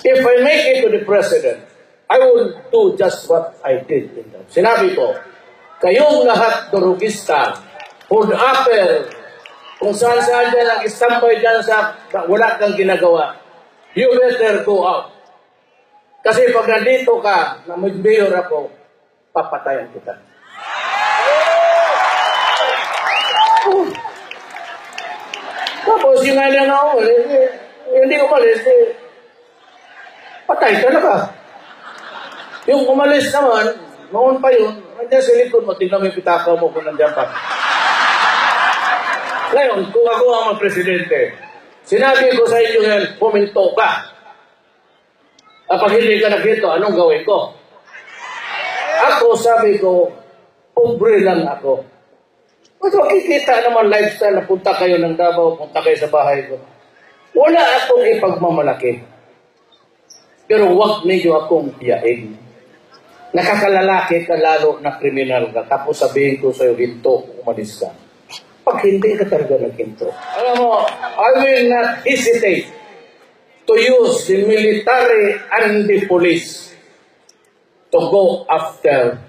If I make it to the president, I will do just what I did in that. Sinabi ko, kayong lahat durugista, food apple, kung saan saan dyan ang istambay dyan sa wala kang ginagawa, you better go out. Kasi pag nandito ka, na mag-mayor ako, papatayan kita. Oh. Tapos yung nga lang ako, eh, hindi umalis, eh, patay talaga. Yung umalis naman, noon pa yun, nandiyan sa likod mo, tingnan mo yung pitaka mo kung nandiyan pa. Ngayon, kung ako ang presidente, sinabi ko sa inyo yan, puminto ka. Kapag hindi ka nakito, anong gawin ko? Ako, sabi ko, pobre lang ako. Mas makikita naman lifestyle na punta kayo ng Davao, punta kayo sa bahay ko. Wala akong ipagmamalaki. Pero huwag ninyo akong iyain. Nakakalalaki ka lalo na kriminal ka. Tapos sabihin ko sa'yo, hinto, umalis ka. Pag hindi ka talaga naghinto. Alam mo, I will not hesitate to use the military and the police to go after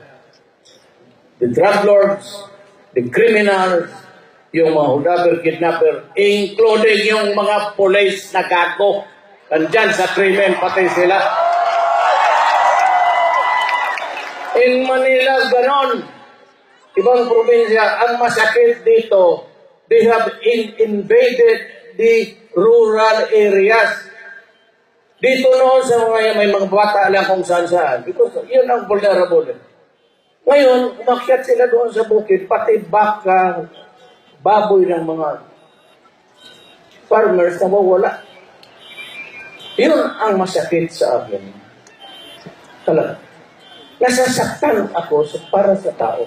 the drug lords, the criminals, yung mga hudaber, kidnapper, including yung mga police na gago. Nandyan sa krimen, pati sila. In Manila, ganon. Ibang probinsya, ang masakit dito, they have in- invaded the rural areas. Dito noon sa mga may mga bata lang kung saan saan. Because yun ang vulnerable. Ngayon, umakyat sila doon sa bukid, pati baka, baboy ng mga farmers na mawala. Yun ang masakit sa akin. Talaga. Nasasaktan ako para sa tao.